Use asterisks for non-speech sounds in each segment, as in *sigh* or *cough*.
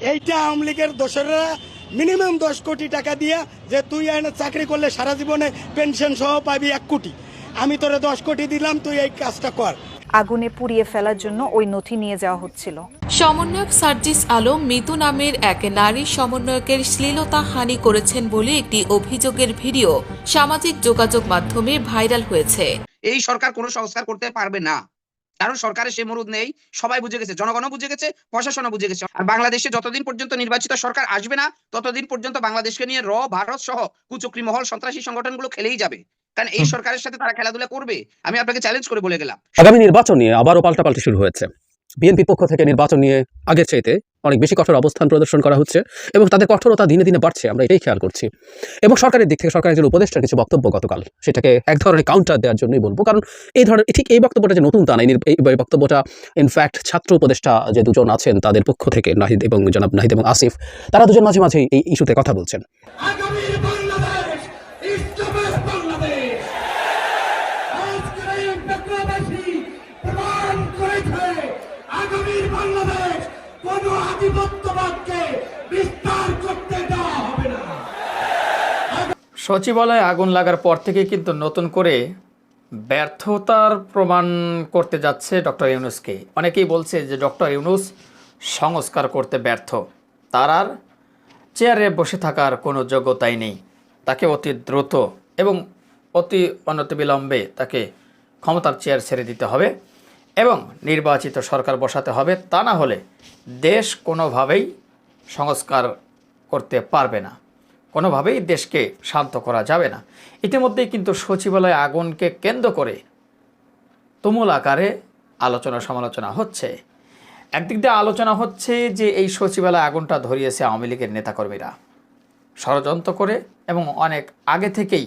এইটা আওয়ামী লীগের দোসররা মিনিমাম দশ কোটি টাকা দিয়ে যে তুই এনে চাকরি করলে সারা জীবনে পেনশন সহ পাবি এক কোটি। আমি তোরে দশ কোটি দিলাম তুই এই কাজটা কর। আগুনে পুড়িয়ে ফেলার জন্য ওই নথি নিয়ে যাওয়া হচ্ছিল। সমন্বয়ক সার্জিস আলম মিতু নামের এক নারী সমন্বয়কের শ্লীলতা হানি করেছেন বলে একটি অভিযোগের ভিডিও সামাজিক যোগাযোগ মাধ্যমে ভাইরাল হয়েছে। এই সরকার কোনো সংস্কার করতে পারবে না। কারণ সরকারের সে মরুদ নেই। সবাই বুঝে গেছে জনগণও বুঝে গেছে প্রশাসনও বুঝে গেছে। আর বাংলাদেশে যতদিন পর্যন্ত নির্বাচিত সরকার আসবে না ততদিন পর্যন্ত বাংলাদেশকে নিয়ে র ভারত সহ কুচক্রি মহল সন্ত্রাসী সংগঠনগুলো খেলেই যাবে। কারণ এই সরকারের সাথে তারা খেলাধুলা করবে আমি আপনাকে চ্যালেঞ্জ করে বলে গেলাম। আগামী নির্বাচন নিয়ে আবারও পাল্টাপাল্টি শুরু হয়েছে। বিএনপি পক্ষ থেকে নির্বাচন নিয়ে আগের চাইতে অনেক বেশি কঠোর অবস্থান প্রদর্শন করা হচ্ছে এবং তাদের কঠোরতা দিনে দিনে বাড়ছে, আমরা এটাই খেয়াল করছি। এবং সরকারের দিক থেকে সরকারের যে উপদেষ্টার কিছু বক্তব্য গতকাল, সেটাকে এক ধরনের কাউন্টার দেওয়ার জন্যই বলব। কারণ এই ধরনের, ঠিক এই বক্তব্যটা যে নতুন তা এই এই বক্তব্যটা ইনফ্যাক্ট ছাত্র উপদেষ্টা যে দুজন আছেন তাদের পক্ষ থেকে নাহিদ এবং জনাব নাহিদ এবং আসিফ, তারা দুজন মাঝে মাঝে এই ইস্যুতে কথা বলছেন আগামীর বাংলাদেশ ইসলামের বাংলাদেশ আজকের এই বিপ্লবাসী প্রমাণ করেছে আগামীর বাংলাদেশ কোন আধিপত্যবাদকে বিস্তার করতে দেওয়া হবে না। সচিবালয়ে আগুন লাগার পর থেকে কিন্তু নতুন করে ব্যর্থতার প্রমাণ করতে যাচ্ছে ডক্টর ইউনুসকে। অনেকেই বলছে যে ডক্টর ইউনুস সংস্কার করতে ব্যর্থ। তার আর চেয়ারে বসে থাকার কোনো যোগ্যতাই নেই। তাকে অতি দ্রুত এবং অতি অনতিবিলম্বে তাকে ক্ষমতার চেয়ার ছেড়ে দিতে হবে। এবং নির্বাচিত সরকার বসাতে হবে তা না হলে দেশ কোনোভাবেই সংস্কার করতে পারবে না। কোনোভাবেই দেশকে শান্ত করা যাবে না। ইতিমধ্যেই কিন্তু সচিবালয় আগুনকে কেন্দ্র করে তুমুল আকারে আলোচনা সমালোচনা হচ্ছে। একদিক দিয়ে আলোচনা হচ্ছে যে এই সচিবালয় আগুনটা ধরিয়েছে আওয়ামী লীগের নেতাকর্মীরা। ষড়যন্ত্র করে এবং অনেক আগে থেকেই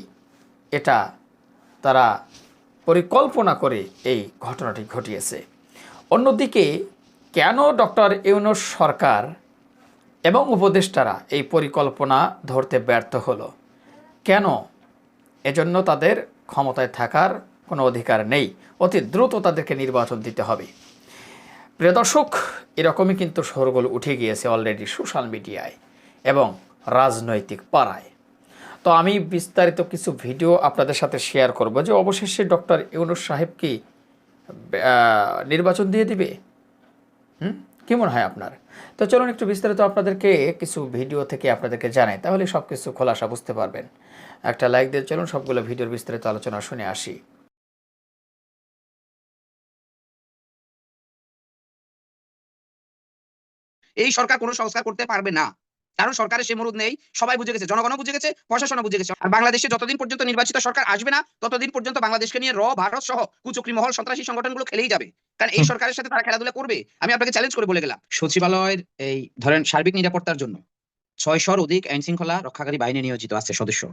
এটা তারা পরিকল্পনা করে এই ঘটনাটি ঘটিয়েছে। অন্যদিকে, কেন ডক্টর ইউনুস সরকার এবং উপদেষ্টারা এই পরিকল্পনা ধরতে ব্যর্থ হলো? কেন? এজন্য তাদের ক্ষমতায় থাকার কোনো অধিকার নেই। অতি দ্রুত তাদেরকে নির্বাচন দিতে হবে। প্রিয় দর্শক, এরকমই কিন্তু শোরগোল উঠে গিয়েছে অলরেডি সোশ্যাল মিডিয়ায় এবং রাজনৈতিক পাড়ায়। তো আমি বিস্তারিত কিছু ভিডিও আপনাদের সাথে শেয়ার করব যে অবশেষে ডক্টর ইউনুস সাহেব কি নির্বাচন দিয়ে দিবে? হুম? কি মনে হয় আপনার? তো চলুন একটু বিস্তারিত আপনাদেরকে কিছু ভিডিও থেকে আপনাদেরকে জানাই, তাহলে সব কিছু খোলাসা বুঝতে পারবেন। একটা লাইক দিয়ে চলুন, সবগুলো ভিডিওর বিস্তারিত আলোচনা শুনে আসি। এই সরকার কোনো সংস্কার করতে পারবে না। কারণ সরকারের সে মরুদ নেই সবাই বুঝে গেছে জনগণও বুঝে গেছে প্রশাসনও বুঝে গেছে। আর বাংলাদেশে যতদিন পর্যন্ত নির্বাচিত সরকার আসবে না ততদিন পর্যন্ত বাংলাদেশকে নিয়ে র ভারত সহ কুচক্রি মহল সন্ত্রাসী সংগঠনগুলো খেলেই যাবে। কারণ এই সরকারের সাথে তারা খেলাধুলা করবে। আমি আপনাকে চ্যালেঞ্জ করে বলে গেলাম। সচিবালয়ের এই ধরেন সার্বিক নিরাপত্তার জন্য ছয়শর অধিক আইন শৃঙ্খলা রক্ষাকারী বাহিনী নিয়োজিত আছে সদস্য।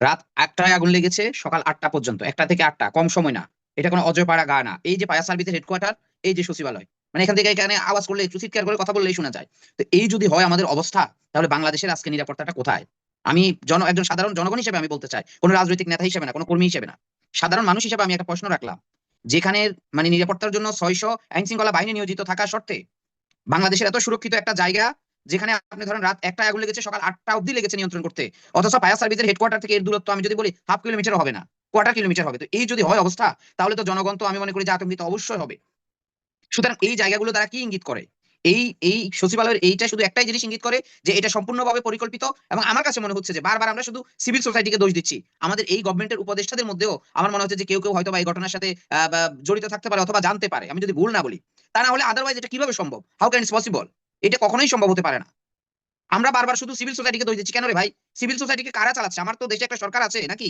রাত একটায় আগুন লেগেছে সকাল আটটা পর্যন্ত। একটা থেকে আটটা কম সময় না। এটা কোনো অজয় অজয়পাড়া গা না। এই যে ফায়ার সার্ভিসের হেডকোয়ার্টার এই যে সচিবালয়। মানে এখান থেকে এখানে আওয়াজ করলে, একটু চিৎকার করে কথা বললেই শোনা যায়। তো এই যদি হয় আমাদের অবস্থা, তাহলে বাংলাদেশের আজকে নিরাপত্তাটা কোথায়? আমি জন, একজন সাধারণ জনগণ হিসেবে আমি বলতে চাই, কোনো রাজনৈতিক নেতা হিসেবে না, কোনো কর্মী হিসেবে না। সাধারণ মানুষ হিসেবে আমি একটা প্রশ্ন রাখলাম, যেখানে মানে নিরাপত্তার জন্য ছয়শো আইন শৃঙ্খলা বাহিনী নিয়োজিত থাকা সত্ত্বে বাংলাদেশের এত সুরক্ষিত একটা জায়গা, যেখানে আপনি ধরেন রাত একটা আগুন লেগেছে, সকাল আটটা অব্দি লেগেছে নিয়ন্ত্রণ করতে, অথচ ফায়ার সার্ভিসের হেডকোয়ার্টার থেকে এর দূরত্ব আমি যদি বলি হাফ কিলোমিটার হবে না কোয়ার্টার কিলোমিটার হবে। তো এই যদি হয় অবস্থা, তাহলে তো জনগণ তো আমি মনে করি যে আতঙ্কিত অবশ্যই হবে। সুতরাং এই জায়গাগুলো দ্বারা কি ইঙ্গিত করে? এই এই সচিবালয়ের এইটা শুধু একটাই জিনিস ইঙ্গিত করে যে এটা সম্পূর্ণভাবে পরিকল্পিত এবং আমার কাছে মনে হচ্ছে যে বারবার আমরা শুধু সিভিল সোসাইটিকে দোষ দিচ্ছি। আমাদের এই গভর্নমেন্টের উপদেষ্টাদের মধ্যেও আমার মনে হচ্ছে যে কেউ কেউ হয়তো এই ঘটনার সাথে জড়িত থাকতে পারে অথবা জানতে পারে। আমি যদি ভুল না বলি, তা না হলে আদারওয়াইজ এটা কীভাবে সম্ভব? হাউ ক্যান ইটস পসিবল এটা কখনোই সম্ভব হতে পারে না। আমরা বারবার শুধু সিভিল সোসাইটিকে দোষ দিচ্ছি। কেন রে ভাই? সিভিল সোসাইটিকে কারা চালাচ্ছে? আমার তো দেশে একটা সরকার আছে, নাকি?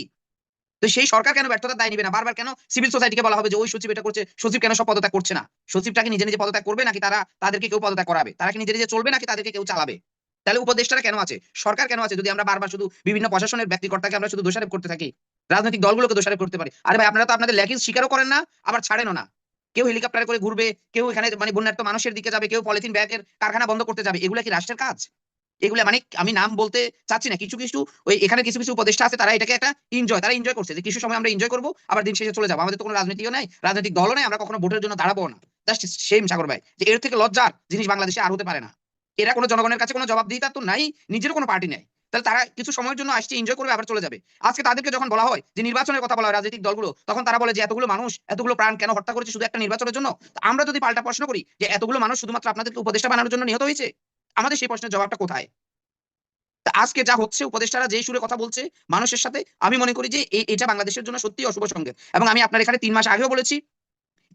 তো সেই সরকার কেন ব্যর্থতা দায় নিবে না? বারবার কেন সিভিল সোসাইটিকে বলা হবে যে, ওই সচিব এটা করছে, সচিব কেন সব পদত্যাগ করছে না? সচিবটাকে নিজে নিজে পদত্যাগ করবে নাকি তারা তাদেরকে কেউ পদত্যাগ করাবে? তারা কি নিজে নিজে চলবে নাকি তাদেরকে কেউ চালাবে? তাহলে উপদেষ্টারা কেন আছে? সরকার কেন আছে? যদি আমরা বারবার শুধু বিভিন্ন প্রশাসনের ব্যক্তিকর্তাকে আমরা শুধু দোষারোপ করতে থাকি, রাজনৈতিক দলগুলোকে দোষারোপ করতে পারি, আরে ভাই আপনারা তো আপনাদের ল্যাকিং স্বীকারও করেন না, আবার ছাড়েনও না। কেউ হেলিকপ্টারে করে ঘুরবে, কেউ এখানে মানে বন্যার্থ মানুষের দিকে যাবে, কেউ পলিথিন ব্যাগের কারখানা বন্ধ করতে যাবে, এগুলো কি রাষ্ট্রের কাজ? এগুলা মানে আমি নাম বলতে চাচ্ছি না। কিছু কিছু ওই এখানে কিছু কিছু উপদেষ্টা আছে, তারা এটাকে একটা এনজয় তারা এনজয় করছে যে কিছু সময় আমরা এনজয় করব, আবার দিন শেষে চলে যাব। আমাদের তো কোনো রাজনীতিও নাই, রাজনৈতিক দলও নাই, আমরা কখনো ভোটের জন্য দাঁড়াবো না। জাস্ট সেম সাগর ভাই, যে এর থেকে লজ্জার জিনিস বাংলাদেশে আর হতে পারে না। এরা কোনো জনগণের কাছে কোনো জবাবদিহিতা তো নাই নিজের কোনো পার্টি নেই। তাহলে তারা কিছু সময়ের জন্য আসছে এনজয় করবে, আবার চলে যাবে। আজকে তাদেরকে যখন বলা হয় যে নির্বাচনের কথা বলা হয়, রাজনৈতিক দলগুলো, তখন তারা বলে যে এতগুলো মানুষ, এতগুলো প্রাণ কেন হত্যা করেছে শুধু একটা নির্বাচনের জন্য? আমরা যদি পাল্টা প্রশ্ন করি যে এতগুলো মানুষ শুধুমাত্র আপনাদেরকে উপদেষ্টা বানানোর জন্য নিহত হয়েছে? আমাদের সেই প্রশ্নের জবাবটা কোথায়? আজকে যা হচ্ছে, উপদেষ্টারা যেই সুরে কথা বলছে মানুষের সাথে, আমি মনে করি যে এটা বাংলাদেশের জন্য সত্যি অশুভ সংকেত। এবং আমি আপনার এখানে তিন মাস আগেও বলেছি,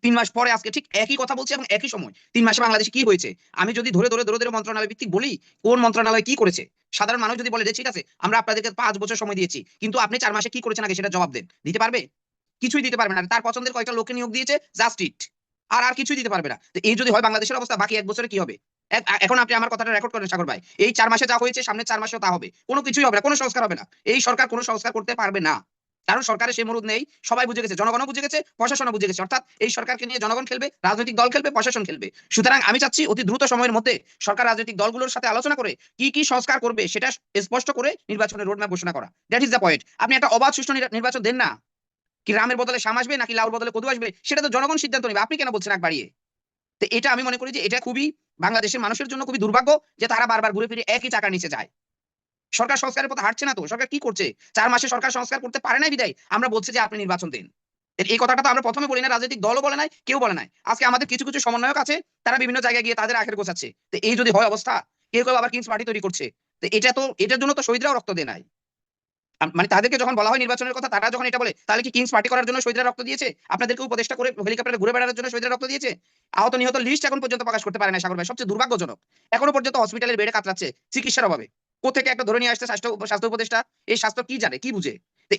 তিন মাস পরে আজকে ঠিক একই কথা বলছি এবং একই সময়, তিন মাসে বাংলাদেশে কি হয়েছে? আমি যদি ধরে ধরে ধরে ধরে মন্ত্রণালয় ভিত্তিক বলি, কোন মন্ত্রণালয় কি করেছে? সাধারণ মানুষ যদি বলে যে, ঠিক আছে, আমরা আপনাদেরকে পাঁচ বছর সময় দিয়েছি, কিন্তু আপনি চার মাসে কি করেছেন আগে সেটা জবাব দেন। দিতে পারবে? কিছুই দিতে পারবে না। তার পছন্দের কয়েকটা লোককে নিয়োগ দিয়েছে জাস্ট ইট আর আর কিছুই দিতে পারবে না। তো এই যদি হয় বাংলাদেশের অবস্থা, বাকি এক বছরে কি হবে? এখন আপনি আমার কথাটা রেকর্ড করেন সাগর ভাই। এই চার মাসে যা হয়েছে, সামনের চার মাসেও তা হবে। কোনো কিছুই হবে না, কোনো সংস্কার হবে না। এই সরকার কোনো সংস্কার করতে পারবে না। কারণ সরকারের সেই মরুদ নেই, সবাই বুঝে গেছে, জনগণও বুঝে গেছে, প্রশাসনও বুঝে গেছে। অর্থাৎ এই সরকারকে নিয়ে জনগণ খেলবে, রাজনৈতিক দল খেলবে, প্রশাসন খেলবে। সুতরাং আমি চাচ্ছি অতি দ্রুত সময়ের মধ্যে সরকার রাজনৈতিক দলগুলোর সাথে আলোচনা করে কি কি সংস্কার করবে সেটা স্পষ্ট করে নির্বাচনের রোডম্যাপ ঘোষণা করা। দ্যাট ইজ দ্য পয়েন্ট আপনি একটা অবাধ সুষ্ঠু নির্বাচন দেন না। কি রামের বদলে শাম আসবে, নাকি লাউর বদলে কদু আসবে? সেটা তো জনগণ সিদ্ধান্ত নেবে। আপনি কেন বলছেন এক বাড়িয়ে? তো এটা আমি মনে করি যে এটা খুবই বাংলাদেশের মানুষের জন্য খুবই দুর্ভাগ্য যে তারা বারবার ঘুরে ফিরে একই চাকার নিচে যায়। সরকার সংস্কারের পথে হাঁটছে না তো? সরকার কি করছে? চার মাসে সরকার সংস্কার করতে পারে নাই বিদায়? আমরা বলছি যে আপনি নির্বাচন দিন। এই কথাটা তো আমরা প্রথমে বলি না, রাজনৈতিক দলও বলে নাই, কেউ বলে নাই। আজকে আমাদের কিছু কিছু সমন্বয়ক আছে, তারা বিভিন্ন জায়গায় গিয়ে তাদের আখের গোছাচ্ছে। তো এই যদি হয় অবস্থা, কেউ কেউ আবার কিংস পার্টি তৈরি করছে। তো এটা তো, এটার জন্য তো শহীদরাও রক্ত দেয় নাই। মানে তাদেরকে যখন বলা হয় নির্বাচনের কথা, তারা যখন এটা বলে, তাহলে কি কিংস পার্টি করার জন্য শহীদরা রক্ত দিয়েছে? আপনাদেরকে উপদেষ্টা করে হেলিকপ্টারে ঘুরে বেড়ানোর জন্য শহীদরা রক্ত দিয়েছে? আহত নিহত লিস্ট এখন পর্যন্ত প্রকাশ করতে পারে না সাগর ভাই। সবচেয়ে দুর্ভাগ্যজনক, এখনও পর্যন্ত হসপিটালের বেডে কাতরাচ্ছে চিকিৎসার অভাবে। কোথেকে একটা ধরে নিয়ে আসছে স্বাস্থ্য স্বাস্থ্য উপদেষ্টা? এই স্বাস্থ্য কি জানে, কি বুঝে?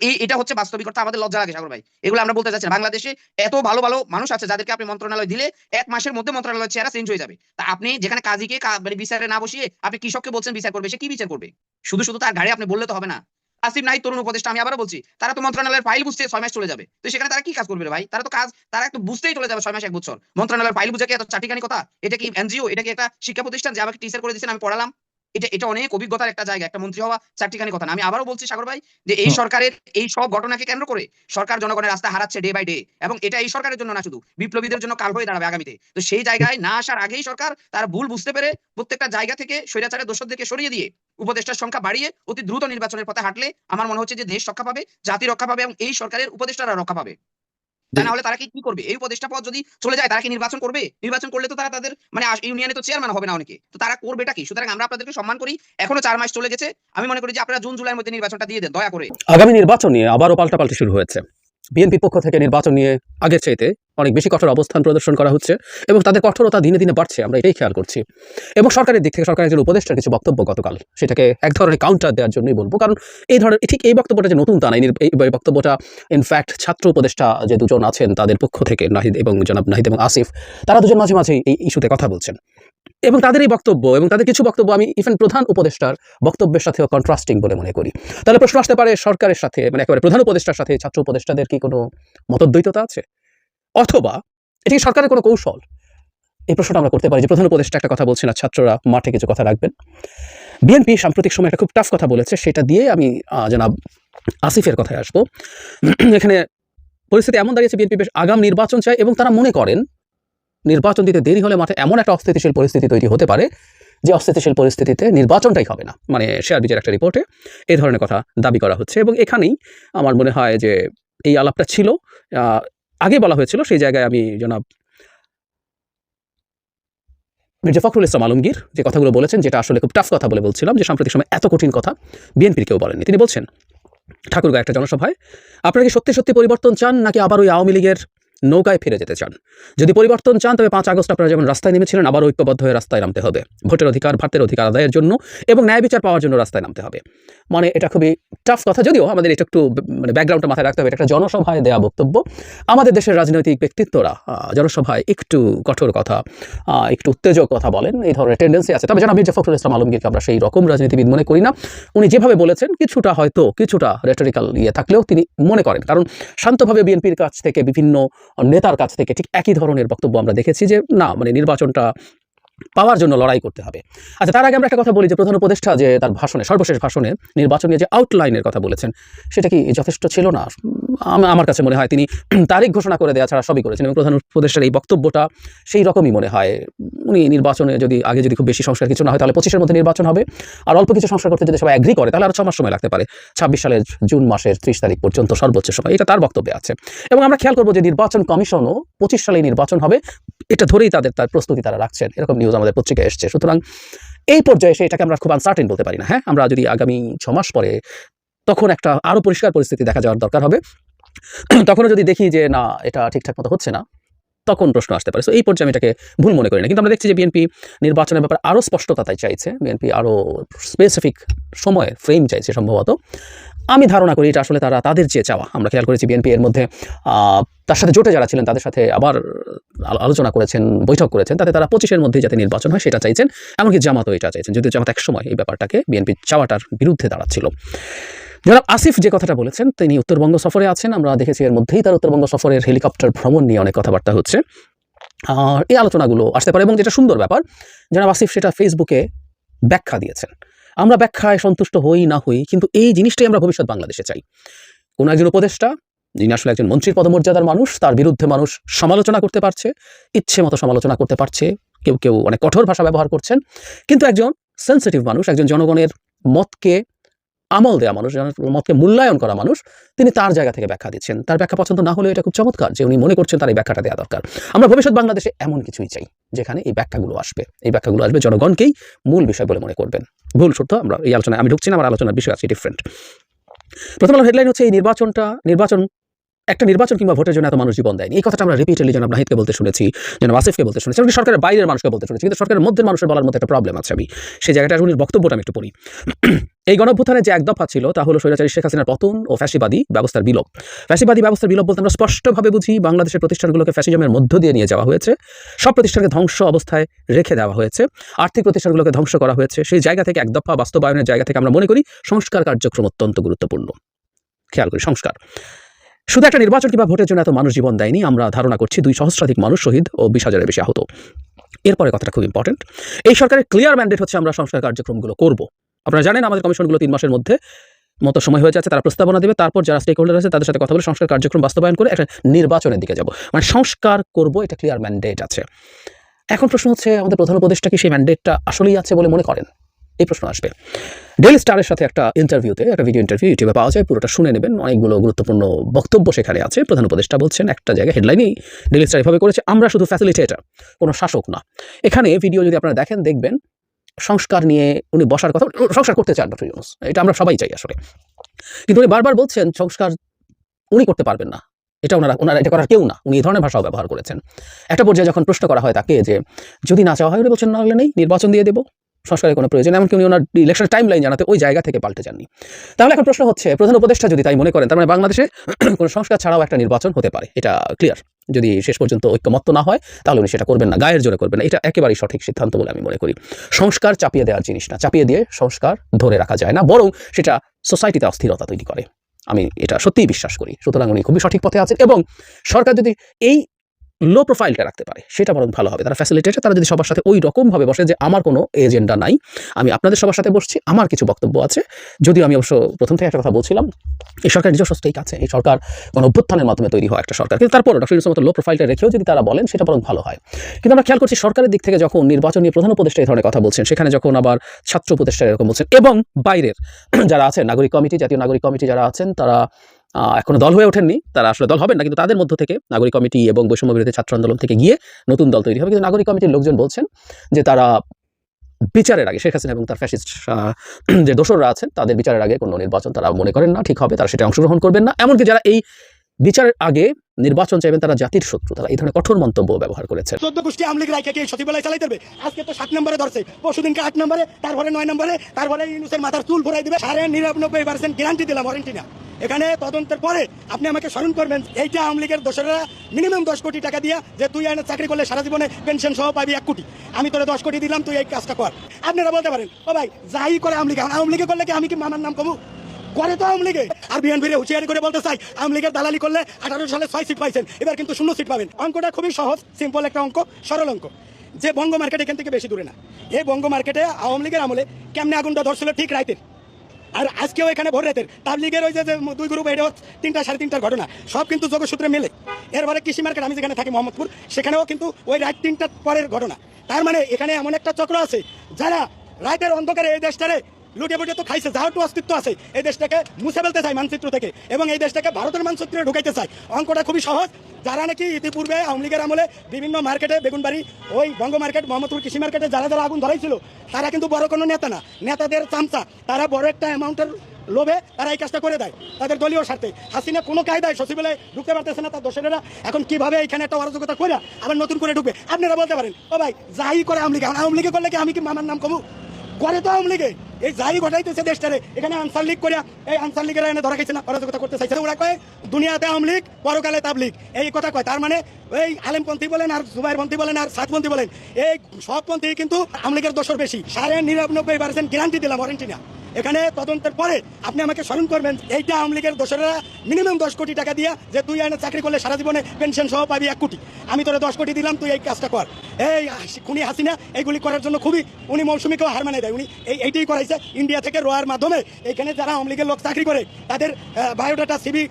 এই, এটা হচ্ছে বাস্তবিকতা, আমাদের লজ্জা লাগে সাগর ভাই। এগুলো আমরা বলতে চাচ্ছি বাংলাদেশে এত ভালো ভালো মানুষ আছে যাদেরকে আপনি মন্ত্রণালয় দিলে এক মাসের মধ্যে মন্ত্রণালয় চেহারা চেঞ্জ হয়ে যাবে। তা আপনি যেখানে কাজীকে মানে বিচারে না বসিয়ে আপনি কৃষককে বলছেন বিচার করবে, সে কি বিচার করবে? শুধু শুধু তার ঘাড়ে আপনি বললে তো হবে না। আসিফ নাই তরুণ উপদেষ্টা আমি আবারও বলছি তারা তো মন্ত্রণালয়ের ফাইল বুঝতে ছয় মাস চলে যাবে। তো সেখানে তারা কি কাজ করবে ভাই? তারা তো কাজ তারা একটু বুঝতেই চলে যাবে ছয় মাস এক বছর। মন্ত্রণালয়ের ফাইল বুঝে কি এত চাটিখানি কথা? এটা কি এনজিও? এটা কি একটা শিক্ষা প্রতিষ্ঠান যে আমাকে টিচার করে দিচ্ছেন আমি পড়ালাম? এটা এটা অনেক অভিজ্ঞতার একটা জায়গা একটা মন্ত্রী হওয়া চারটিখানি কথা না। আমি আবারও বলছি সাগর ভাই যে এই সরকারের এই সব ঘটনাকে কেন্দ্র করে সরকার জনগণের রাস্তা হারাচ্ছে ডে বাই ডে এবং এটা এই সরকারের জন্য না শুধু বিপ্লবীদের জন্য কাল হয়ে দাঁড়াবে আগামীতে। তো সেই জায়গায় না আসার আগেই সরকার তার ভুল বুঝতে পেরে প্রত্যেকটা জায়গা থেকে স্বৈরাচারের দোষদেরকে সরিয়ে দিয়ে উপদেষ্টার সংখ্যা বাড়িয়ে অতি দ্রুত নির্বাচনের পথে হাঁটলে আমার মনে হচ্ছে যে দেশ রক্ষা পাবে জাতি রক্ষা পাবে এবং এই সরকারের উপদেষ্টারা রক্ষা পাবে। তা না হলে তারা কি করবে? এই উপদেষ্টা পদ যদি চলে যায় তারা কি নির্বাচন করবে? নির্বাচন করলে তো তারা তাদের মানে ইউনিয়নে তো চেয়ারম্যান হবে না অনেকে। তো তারা করবেটা কি? সুতরাং আমরা আপনাদেরকে সম্মান করি। এখনও চার মাস চলে গেছে। আমি মনে করি যে আপনারা জুন জুলাইয়ের মধ্যে নির্বাচনটা দিয়ে দেন দয়া করে। আগামী নির্বাচন নিয়ে আবারও পাল্টাপাল্টি শুরু হয়েছে। বিএনপির পক্ষ থেকে নির্বাচন নিয়ে আগের চাইতে অনেক বেশি কঠোর অবস্থান প্রদর্শন করা হচ্ছে এবং তাদের কঠোরতা দিনে দিনে বাড়ছে, আমরা এটাই খেয়াল করছি। এবং সরকারের দিক থেকে সরকারের একজন উপদেষ্টার কিছু বক্তব্য গতকাল, সেটাকে এক ধরনের কাউন্টার দেওয়ার জন্যই বলব। কারণ এই ধরনের, ঠিক এই বক্তব্যটা যে নতুন তা না এই এই এই বক্তব্যটা ইনফ্যাক্ট ছাত্র উপদেষ্টা যে দুজন আছেন তাদের পক্ষ থেকে, নাহিদ এবং জনাব নাহিদ এবং আসিফ, তারা দুজন মাঝে মাঝে এই ইস্যুতে কথা বলছেন। এবং তাদের এই বক্তব্য এবং তাদের কিছু বক্তব্য আমি ইভেন প্রধান উপদেষ্টার বক্তব্যের সাথেও কন্ট্রাস্টিং বলে মনে করি। তাহলে প্রশ্ন আসতে পারে সরকারের সাথে মানে একেবারে প্রধান উপদেষ্টার সাথে, ছাত্র উপদেষ্টাদের কি কোনো মতদ্বৈততা আছে? অথবা এটি সরকারের কোনো কৌশল? এই প্রশ্নটা আমরা করতে পারি যে প্রধান উপদেষ্টা একটা কথা বলছেন আর ছাত্ররা মাঠে কিছু কথা রাখবেন। বিএনপি সাম্প্রতিক সময় একটা খুব টাফ কথা বলেছে, সেটা দিয়ে আমি জনাব আসিফের কথায় আসব। *clears throat* এখানে পরিস্থিতি এমন দাঁড়িয়েছে, বিএনপি বেশ আগাম নির্বাচন চায় এবং তারা মনে করেন নির্বাচন দিতে দেরি হলে মাঠে এমন একটা অস্থিতিশীল পরিস্থিতি তৈরি হতে পারে যে অস্থিতিশীল পরিস্থিতিতে নির্বাচনটাই হবে না। মানে শেয়ার বিজের একটা রিপোর্টে এই ধরনের কথা দাবি করা হচ্ছে এবং এখানেই আমার মনে হয় যে এই আলাপটা ছিল। আগে বলা হয়েছিল সেই জায়গায় আমি জনাব মির্জা ফখরুল ইসলাম আলমগীর যে কথাগুলো বলেছেন, যেটা আসলে খুব টাফ কথা বলে বলছিলাম যে সাম্প্রতিক সময় এত কঠিন কথা বিএনপির কেউ বলেননি। তিনি বলছেন ঠাকুরগাঁ একটা জনসভায় আপনারা কি সত্যি সত্যি পরিবর্তন চান নাকি আবার ওই আওয়ামী লীগের নৌকায় ফিরে যেতে চান। যদি পরিবর্তন চান, তবে পাঁচ আগস্ট আপনারা যেমন রাস্তায় নেমেছিলেন, আবার ঐক্যবদ্ধ হয়ে রাস্তায় নামতে হবে। ভোটের অধিকার ভাতের অধিকার আদায়ের জন্য এবং ন্যায় বিচার পাওয়ার জন্য রাস্তায় নামতে হবে। মানে এটা খুবই টাফ কথা, যদিও আমাদের এটা একটু মানে ব্যাকগ্রাউন্ডটা মাথায় রাখতে হবে। এটা একটা জনসভায় দেওয়া বক্তব্য। আমাদের দেশের রাজনৈতিক ব্যক্তিত্বরা জনসভায় একটু কঠোর কথা একটু উত্তেজক কথা বলেন, এই ধরনের টেন্ডেন্সি আছে। তবে জানা মির্জা ফখরুল ইসলাম আলমগীরকে আমরা সেই রকম রাজনীতিবিদ মনে করি না। উনি যেভাবে বলেছেন, কিছুটা হয়তো, কিছুটা রেটরিক্যাল ইয়ে থাকলেও তিনি মনে করেন। কারণ শান্তভাবে বিএনপির কাছ থেকে বিভিন্ন নেতার কাছ থেকে ঠিক একই ধরনের বক্তব্য আমরা দেখেছি যে, না মানে নির্বাচনটা পাওয়ার জন্য লড়াই করতে হবে। আচ্ছা তার আগে আমরা একটা কথা বলি যে, প্রধান উপদেষ্টা যে তার ভাষণে, সর্বশেষ ভাষণে নির্বাচনে যে আউটলাইনের কথা বলেছেন, সেটা কি যথেষ্ট ছিল না? আমার কাছে মনে হয় তিনি *clears throat* তারিখ ঘোষণা করে দেওয়া ছাড়া সবই করেছেন এবং প্রধান উপদেষ্টার এই বক্তব্যটা সেই রকমই মনে হয়। উনি নির্বাচনে যদি, আগে যদি খুব বেশি সংস্কার কিছু না হয়, তাহলে পঁচিশের মধ্যে নির্বাচন হবে। আর অল্প কিছু সংস্কার করতে যদি সবাই অ্যাগ্রি করে, তাহলে আরও ছ মাস সময় লাগতে পারে। ছাব্বিশ সালের জুন মাসের ত্রিশ তারিখ পর্যন্ত সর্বোচ্চ সময়। এটা তার বক্তব্যে আছে। এবং আমরা খেয়াল করব যে নির্বাচন কমিশনও পঁচিশ সালে নির্বাচন হবে। এটা ধরেই তাদের, তার প্রস্তুতি তারা রাখছেন। এরকম নিউজ আমাদের পত্রিকায় এসছে। সুতরাং এই পর্যায়ে এসে এটাকে আমরা খুব আনসার্টেন বলতে পারি না হ্যাঁ? আমরা যদি আগামী ছ মাস পরে তখন একটা আরও পরিষ্কার পরিস্থিতি দেখা যাওয়ার দরকার হবে। *clears throat* তখনও যদি দেখি যে, না, এটা ঠিকঠাক মতো হচ্ছে না, তখন প্রশ্ন আসতে পারে। সো এই পর্যায়ে আমি এটাকে ভুল মনে করি না। কিন্তু আমরা দেখছি যে বিএনপি নির্বাচনের ব্যাপারে আরও স্পষ্টতা তাই চাইছে বিএনপি আরও স্পেসিফিক সময় ফ্রেম চাইছে সম্ভবত। আমি ধারণা করি এটা আসলে তারা তাদের যে চাওয়া। আমরা খেয়াল করেছি বিএনপি এর মধ্যে তার সাথে জোটে যারা ছিলেন, তাদের সাথে আবার আলোচনা করেছেন, বৈঠক করেছেন। তাতে তারা পঁচিশের মধ্যেই যাতে নির্বাচন হয়, সেটা চাইছেন। এমনকি জামাতও এটা চাইছেন। যদিও জামাত একসময় এই ব্যাপারটাকে বিএনপি চাওয়াটার বিরুদ্ধে দাঁড়াচ্ছিল। জনাব আসিফ যে কথাটা বলেছেন, তিনি উত্তরবঙ্গ সফরে আছেন। আমরা দেখেছি এর মধ্যেই তার উত্তরবঙ্গ সফরের হেলিকপ্টার ভ্রমণ নিয়ে অনেক কথাবার্তা হচ্ছে। আর এই আলোচনাগুলো আসতে পারে এবং যেটা সুন্দর ব্যাপার, জনাব আসিফ সেটা ফেসবুকে ব্যাখ্যা দিয়েছেন। আমরা ব্যাখ্যায় সন্তুষ্ট হই না হই, কিন্তু এই জিনিসটাই আমরা ভবিষ্যৎ বাংলাদেশে চাই। কোনো একজন উপদেষ্টা, যিনি আসলে একজন মন্ত্রীর পদমর্যাদার মানুষ, তার বিরুদ্ধে মানুষ সমালোচনা করতে পারছে, ইচ্ছে মতো সমালোচনা করতে পারছে, কেউ কেউ অনেক কঠোর ভাষা ব্যবহার করছেন। কিন্তু একজন সেন্সিটিভ মানুষ, একজন জনগণের মতকে আমল দেওয়া মানুষ মতকে মূল্যায়ন করা মানুষ, তিনি তার জায়গা থেকে ব্যাখ্যা দিচ্ছেন। তার ব্যাখ্যা পছন্দ না হলেও এটা খুব চমৎকার যে উনি মনে করছেন তার এই ব্যাখ্যাটা দেওয়া দরকার। আমরা ভবিষ্যৎ বাংলাদেশে এমন কিছুই চাই, যেখানে এই ব্যাখ্যাগুলো আসবে। এই ব্যাখ্যাগুলো আসবে জনগণকেই মূল বিষয় বলে মনে করবেন। ভুল সত্য আমরা এই আলোচনায়, আমি ঢুকছি না, আমার আলোচনার বিষয় আছে ডিফারেন্ট প্রথম আলো হেডলাইন হচ্ছে এই নির্বাচনটা, নির্বাচন একটা নির্বাচন কিংবা ভোটের জন্য এত মানুষ জীবন দেয়নি। এই কথাটা আমরা রিপিটেডলি জনাব নাহিদকে বলতে শুনেছি, জনাব আসিফকে বলতে শুনেছি, এমনকি সরকারের বাইরের মানুষকে বলতে শুনেছি, কিন্তু সরকারের মধ্যে মানুষের বলার মধ্যে একটা প্রবলেম আছে আমি। সেই জায়গাটা উনি বক্তব্যটা আমি একটু পড়ি। *clears throat* এই গণভ্যুত্থানের যে এক দফা ছিল, তা হলো স্বৈরাচারী শেখ হাসিনার পতন ও ফ্যাসিবাদী ব্যবস্থার বিলোপ। ফ্যাসিবাদী ব্যবস্থার বিলোপ বলতে আমরা স্পষ্টভাবে বুঝি, বাংলাদেশের প্রতিষ্ঠানগুলোকে ফ্যাসিজমের মধ্য দিয়ে নিয়ে যাওয়া হয়েছে। সব প্রতিষ্ঠানকে ধ্বংস অবস্থায় রেখে দেওয়া হয়েছে। আর্থিক প্রতিষ্ঠানগুলোকে ধ্বংস করা হয়েছে। সেই জায়গা থেকে এক দফা বাস্তবায়নের জায়গা থেকে আমরা মনে করি, সংস্কার কার্যক্রম অত্যন্ত গুরুত্বপূর্ণ। খেয়াল করি, সংস্কার। শুধু একটা নির্বাচন কিংবা ভোটের জন্য এত মানুষ জীবন দেয়নি, আমরা ধারণা করছি দুই সহস্রাধিক মানুষ শহীদ ও বিশ হাজারের বেশি আহত। এরপরে কথাটা খুব ইম্পর্টেন্ট এই সরকারের ক্লিয়ার ম্যান্ডেট হচ্ছে আমরা সংস্কার কার্যক্রমগুলো করব। আপনারা জানেন, আমাদের কমিশনগুলো তিন মাসের মধ্যে মতো সময় হয়ে যাচ্ছে, তারা প্রস্তাবনা দেবে, তারপর যারা স্টেক হোল্ডার আছে তাদের সাথে কথা বলে সংস্কার কার্যক্রম বাস্তবায়ন করে একটা নির্বাচনের দিকে যাব। মানে সংস্কার করব, এটা ক্লিয়ার ম্যান্ডেট আছে। এখন প্রশ্ন হচ্ছে, আমাদের প্রধান উপদেষ্টা কি সেই ম্যান্ডেটটা আসলেই আছে বলে মনে করেন? এই প্রশ্ন আসবে। ডেলি স্টারের সাথে একটা ইন্টারভিউতে একটা ভিডিও ইন্টারভিউ ইউটিউবে পাওয়া যায়, পুরোটা শুনে নেবেন। অনেকগুলো গুরুত্বপূর্ণ বক্তব্য সেখানে আছে। প্রধান উপদেষ্টা বলছেন, একটা জায়গায় হেডলাইনেই ডেলি স্টার এভাবে করেছে, আমরা শুধু ফ্যাসিলিটেটার কোনো শাসক না। এখানে ভিডিও যদি আপনারা দেখেন, দেখবেন সংস্কার নিয়ে উনি বসার কথা, সংস্কার করতে চান ডক্টর ইউনুস এটা আমরা সবাই চাই আসলে। কিন্তু উনি বারবার বলছেন, সংস্কার উনি করতে পারবেন না। এটা ওনারা ওনারা, এটা করার কেউ না। উনি এই ধরনের ভাষাও ব্যবহার করেছেন। একটা পর্যায়ে যখন প্রশ্ন করা হয় তাকে যে, যদি না চাওয়া হয়? উনি বলছেন, না হলে নেই, নির্বাচন দিয়ে দেবো। সংস্কারের কোনো প্রয়োজন এমনকি উনি ওনার ইলেকশন টাইম লাইন জানাতে ওই জায়গা থেকে পাল্টে যাননি। তাহলে এখন প্রশ্ন হচ্ছে, প্রধান উপদেষ্টা যদি তাই মনে করেন, তার মানে বাংলাদেশে *clears throat* কোনো সংস্কার ছাড়াও একটা নির্বাচন হতে পারে। এটা ক্লিয়ার যদি শেষ পর্যন্ত ঐক্যমত্য না হয়, তাহলে উনি সেটা করবেন না, গায়ের জোরে করবেন না। এটা একেবারেই সঠিক সিদ্ধান্ত বলে আমি মনে করি। সংস্কার চাপিয়ে দেওয়ার জিনিস না, চাপিয়ে দিয়ে সংস্কার ধরে রাখা যায় না, বরং সেটা সোসাইটিতে অস্থিরতা তৈরি করে। আমি এটা সত্যিই বিশ্বাস করি। সুতরাং উনি খুবই সঠিক পথে আছেন এবং সরকার যদি এই লো প্রোফাইলটা রাখতে পারে। সেটা বরং ভালো হবে। তারা ফ্যাসিলিটেটর তারা যদি সবার সাথে ওই রকমভাবে বসে যে আমার কোনো এজেন্ডা নাই, আমি আপনাদের সবার সাথে বসছি, আমার কিছু বক্তব্য আছে। যদিও আমি অবশ্য প্রথম থেকে একটা কথা বলছিলাম, এই সরকার নিজস্ব স্টেক আছে, এই সরকার কোনো অভ্যুত্থানের মাধ্যমে তৈরি হয় একটা সরকার। কিন্তু তারপর ডক্টর ইউনুসের মতো লো প্রোফাইলটা রেখেও যদি তারা বলেন, সেটা বরং ভালো হয়। কিন্তু আমরা খেয়াল করছি সরকারের দিক থেকে যখন নির্বাচন নিয়ে প্রধান উপদেষ্টা এই ধরনের কথা বলছেন, সেখানে যখন আবার ছাত্র উপদেষ্টা এরকম বলছেন, এবং বাইরের যারা আছেন, নাগরিক কমিটি, জাতীয় নাগরিক কমিটি যারা আছেন, তারা আহ, এখনও দল হয়ে ওঠেননি তারা আসলে দল হবেন না কিন্তু তাদের মধ্য থেকে নাগরিক কমিটি এবং বৈষম্য বিরোধী ছাত্র আন্দোলন থেকে গিয়ে নতুন দল তৈরি হবে। কিন্তু নাগরিক কমিটির লোকজন বলছেন যে তারা বিচারের আগে শেখ হাসিনা এবং তার ফ্যাসিস্ট *clears throat* যে দোসররা আছেন তাদের বিচারের আগে কোনো নির্বাচন তারা মনে করেন না ঠিক হবে তারা সেটা অংশগ্রহণ করবেন না। এমনকি যারা এই বিচারের আগে নির্বাচন চাইবেন তারা জাতির শত্রু, তারা এই ধরনের কঠোর মন্তব্য ব্যবহার করেছেন। চোদ্দ গোষ্ঠী আমলিগ রাইখে কি সচিবালয় চালাইতে হবে আজকে তো সাত নম্বরে ধরছে। পরশুদিনকে আট নম্বরে, তারপরে নয় নম্বরে, তারপরে ইউনুসের মাথার চুল ভরাই দিবে। সাড়ে নিরানব্বই পার্সেন্ট গ্যারান্টি দিলাম ওয়ারেন্টি না। এখানে তদন্তের পরে আপনি আমাকে স্মরণ করবেন, এইটা আওয়ামী লীগের দোসরেরা মিনিমাম দশ কোটি টাকা দিয়া যে তুই এনে চাকরি করলে সারা জীবনে পেনশন সহ পাবি এক কোটি। আমি তোরা দশ কোটি দিলাম, তুই এই কাজটা কর। আপনারা বলতে পারেন, ও ভাই, যাই করে আওয়ামী লীগ এখন আওয়ামী লীগে করলে কি আমি কি মামার নাম কমু? করে তো আওয়ামী লীগে। আর বিএনপির হুঁশিয়ারি করে বলতে চাই, আওয়ামী লীগের দালালি করলে আঠারো সালে ছয় সিট পাইছেন, এবার কিন্তু শূন্য সিট পাবেন। অঙ্কটা খুবই সহজ সিম্পল একটা অঙ্ক, সরল অঙ্ক। যে বঙ্গ মার্কেট এখান থেকে বেশি দূরে না। এই বঙ্গ মার্কেটে আওয়ামী লীগের আমলে কেমনে আগুনটা ধরছিল ঠিক রাইতের? আর আজকেও এখানে ভোর রাতের তাবলিগের ওই যে দুই গ্রুপ এটা তিনটা সাড়ে তিনটার ঘটনা, সব কিন্তু যোগসূত্রে মেলে। এরপরে কৃষি মার্কেট আমি যেখানে থাকি মোহাম্মদপুর, সেখানেও কিন্তু ওই রাত তিনটার পরের ঘটনা। তার মানে এখানে এমন একটা চক্র আছে, যারা রাতের অন্ধকারে এই দেশটারে লুটে বুটে তো খাইছে একটু অস্তিত্ব আছে। এই দেশটাকে মুছে ফেলতে চায় মানচিত্র থেকে। এবং এই দেশটাকে ভারতের মানচিত্রে ঢুকাইতে চায়। অঙ্কটা খুবই সহজ। যারা নাকি ইতিপূর্বে আওয়ামী লীগের আমলে বিভিন্ন মার্কেটে বেগুনবাড়ি ওই বঙ্গ মার্কেট মোহাম্মদপুর কৃষি মার্কেটে যারা যারা আগুন ধরাইছিল তারা কিন্তু বড় কোনো নেতা না। নেতাদের চামচা। তারা বড় একটা অ্যামাউন্টের লোভে তারা এই কাজটা করে দেয়। তাদের দলীয় স্বার্থে। হাসিনা কোনো কায়দায় সচিবালয়ে ঢুকতে পারতেছে না তার দোষেরা। এখন কীভাবে এখানে একটা অরাজকতা করে আবার নতুন করে ঢুকবে? আপনারা বলতে পারেন, ও ভাই, যাই করে আওয়ামী লীগ, আওয়ামী লীগে করলে কি আমি কি মামার নাম কমু? করে তো আওয়ামী লীগে। এই যাই ঘটাইতেছে দেশটারে, এখানে আনসার লীগ করিয়া এই আনসার লীগের এনে ধরা গেছে না, অরাজকতা করতে চাইছে ওরা কয়, দুনিয়াতে আওয়ামী লীগ, পরকালে তাবলিগ। এই কথা কয়, তার মানে এই আলেমপন্থী বলেন আর জুবাইরপন্থী বলেন আর সাতপন্থী বলেন, এই সব পন্থী কিন্তু আওয়ামী দোষর বেশি। সাড়ে নিরানব্বই পার্সেন্ট গ্যারান্টি দিলাম ওয়ারেন্টি না। এখানে তদন্তের পরে আপনি আমাকে স্মরণ করবেন, এইটা আওয়ামী লীগের দোসরেরা মিনিমাম দশ কোটি টাকা দিয়া যে তুই এনে চাকরি করলে সারা জীবনে পেনশন সহ পাবি এক কোটি। আমি তোরে দশ কোটি দিলাম, তুই এই কাজটা কর। এই খুনি হাসিনা, এইগুলি করার জন্য খুবই উনি মৌসুমীকেও হার মানে দেয়। উনি এই এইটাই করাইছে ইন্ডিয়া থেকে রোয়ার মাধ্যমে। এখানে যারা আওয়ামী লীগের লোক চাকরি করে, তাদের বায়োডাটা সিবি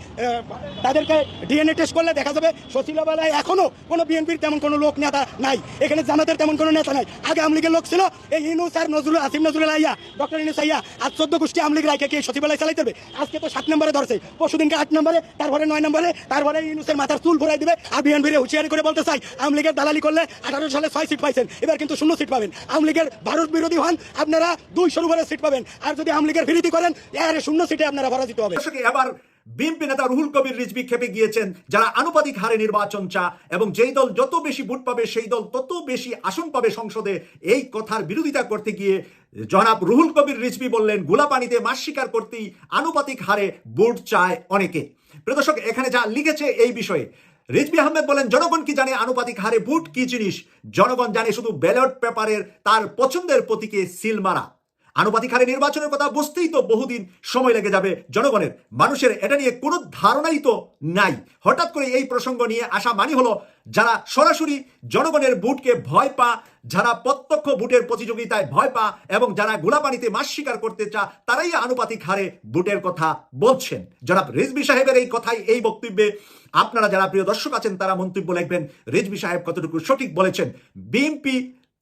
তাদেরকে ডিএনএ টেস্ট করলে দেখা যাবে সচিবালয়ে এখনও কোনো বিএনপির তেমন কোনো লোক নেতা নাই। এখানে জামাতের তেমন কোনো নেতা নাই। আগে আওয়ামী লীগের লোক ছিল এই ইনুস আর নজরুল আসিম নজরুল আইয়া, ডক্টর ইনুস আইয়া আর চোদ্দ গোষ্ঠী আওয়ামী লীগ রাইকে কি সচিবালয় চালাইতে হবে? আজকে তো সাত নম্বরে ধরছে। পরশুদিনকে আট নম্বরে, তারপরে নয় নম্বরে, তারপরে ইনুসের মাথার চুল ভরাই দিবে আর বিএনপির হুঁশিয়ারি করে বলতে চাই আওয়ামী লীগের দালালি করলে আঠারো সালে ছয় সিট পাইছেন, এবার কিন্তু শূন্য সিট পাবেন। আওয়ামী লীগের ভারত বিরোধী হন আপনারা দুইশোর উপরে সিট পাবেন। আর যদি আওয়ামী লীগের বিরোধী করেন, এর শূন্য সিটে আপনারা পরাজিত হবে এবার বিএনপি নেতা রুহুল কবির রিজভি খেপে গিয়েছেন, যারা আনুপাতিক হারে নির্বাচন চা, এবং যেই দল যত বেশি ভোট পাবে, সেই দল তত বেশি আসন পাবে সংসদে। এই কথার বিরোধিতা করতে গিয়ে জনাব রুহুল কবির রিজভি বললেন, গোলাপানিতে মাস শিকার করতেই আনুপাতিক হারে ভোট চায় অনেকে। প্রিয় দর্শক, এখানে যা লিখেছে এই বিষয়ে। রিজভি আহমেদ বলেন, জনগণ কি জানে আনুপাতিক হারে ভোট কি জিনিস? জনগণ জানে শুধু ব্যালট পেপারের, তার পছন্দের প্রতীকে সিল মারা। আনুপাতিক হারে নির্বাচনের কথা বুঝতেই তো বহুদিন সময় লেগে যাবে জনগণের। মানুষের এটা নিয়ে কোনো ধারণাই তো নাই। হঠাৎ করে এই প্রসঙ্গ নিয়ে আসা মানে হলো, যারা সরাসরি জনগণের বুটকে ভয় পা, যারা প্রত্যক্ষ বুটের প্রতিযোগিতায় ভয় পা এবং যারা গোলাপানিতে মাস শিকার করতে চা, তারাই আনুপাতিক হারে বুটের কথা বলছেন। জনাব রিজবি সাহেবের এই কথাই, এই বক্তব্যে আপনারা যারা প্রিয় দর্শক আছেন, তারা মন্তব্য লিখবেন। রিজবি সাহেব কতটুকু সঠিক বলেছেন? বিএনপি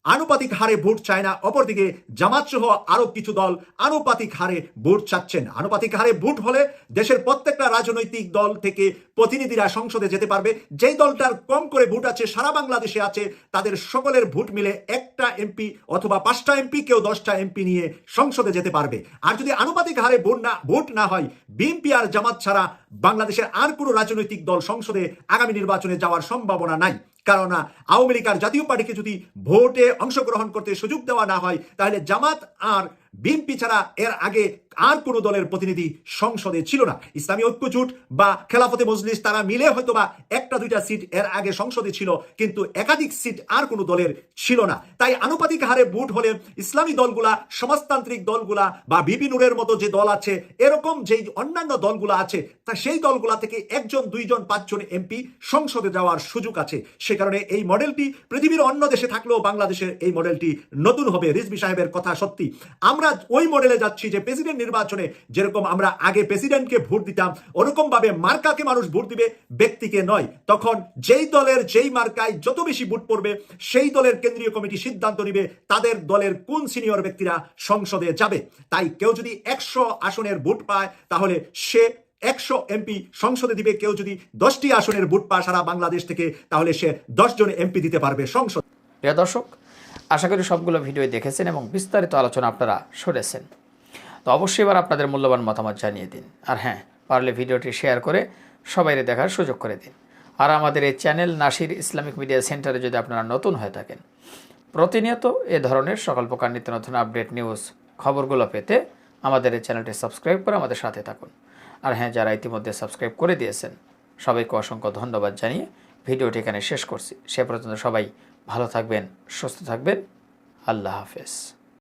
আনুপাতিক হারে ভোট চায় না, অপরদিকে জামাত সহ আরও কিছু দল আনুপাতিক হারে ভোট চাচ্ছেন। আনুপাতিক হারে ভোট হলে দেশের প্রত্যেকটা রাজনৈতিক দল থেকে প্রতিনিধিরা সংসদে যেতে পারবে। যেই দলটার কম করে ভোট আছে, সারা বাংলাদেশে আছে, তাদের সকলের ভোট মিলে একটা এমপি অথবা পাঁচটা এমপি, কেউ দশটা এমপি নিয়ে সংসদে যেতে পারবে। আর যদি আনুপাতিক হারে ভোট না ভোট না হয়, বিএনপি আর জামাত ছাড়া বাংলাদেশের আর কোনো রাজনৈতিক দল সংসদে আগামী নির্বাচনে যাওয়ার সম্ভাবনা নাই। কেননা আওয়ামী লীগ আর জাতীয় পার্টিকে যদি ভোটে অংশগ্রহণ করতে সুযোগ দেওয়া না হয়, তাহলে জামাত আর বিএনপি ছাড়া এর আগে আর কোনো দলের প্রতিনিধি সংসদে ছিল না। ইসলামী ঐক্যজোট বা খেলাফতে মজলিস তারা মিলে হয়তো বা একটা দুইটা সিট এর আগে সংসদে ছিল, কিন্তু একাধিক সিট আর কোনো দলের ছিল না। তাই আনুপাতিক হারে ভোট হলে ইসলামী দলগুলা, সমাজতান্ত্রিক দলগুলা বা বিপি নুরের মতো যে দল আছে, এরকম যেই অন্যান্য দলগুলা আছে, তা সেই দলগুলা থেকে একজন, দুইজন, পাঁচজন এমপি সংসদে যাওয়ার সুযোগ আছে। সে কারণে এই মডেলটি পৃথিবীর অন্য দেশে থাকলেও বাংলাদেশের এই মডেলটি নতুন হবে রিজবি সাহেবের কথা সত্যি। আমরা ওই মডেলে যাচ্ছি যে প্রেসিডেন্ট নির্বাচনে যেরকম আমরা আগে প্রেসিডেন্টকে ভোট দিতাম ওরকম ভাবে মার্কাকে মানুষ ভোট দিবে, ব্যক্তিকে নয়। তখন যেই দলের যেই মার্কায় যত বেশি ভোট পড়বে, সেই দলের কেন্দ্রীয় কমিটি সিদ্ধান্ত নিবে, তাদের দলের কোন সিনিয়র ব্যক্তিরা সংসদে যাবে। তাই কেউ যদি একশো আসনের ভোট পায়, তাহলে সে একশো এমপি সংসদে দিবে। কেউ যদি দশটি আসনের ভোট পায় সারা বাংলাদেশ থেকে, তাহলে সে দশ জন এমপি দিতে পারবে সংসদ। প্রিয় দর্শক, আশা করি সবগুলো ভিডিও দেখেছেন এবং বিস্তারিত আলোচনা আপনারা শুনেছেন। তো অবশ্যই এবার আপনাদের মূল্যবান মতামত জানিয়ে দিন। আর হ্যাঁ পারলে ভিডিওটি শেয়ার করে সবাইরে দেখার সুযোগ করে দিন। আর আমাদের এই চ্যানেল নাসির ইসলামিক মিডিয়া সেন্টারে যদি আপনারা নতুন হয়ে থাকেন, প্রতিনিয়ত এ ধরনের সকল প্রকার নিত্য নতুন আপডেট নিউজ খবরগুলো পেতে আমাদের এই চ্যানেলটি সাবস্ক্রাইব করে আমাদের সাথে থাকুন। আর হ্যাঁ যারা ইতিমধ্যে সাবস্ক্রাইব করে দিয়েছেন, সবাইকে অসংখ্য ধন্যবাদ জানিয়ে ভিডিওটি এখানে শেষ করছি। সে পর্যন্ত সবাই ভালো থাকবেন, সুস্থ থাকবেন। আল্লাহ হাফেজ।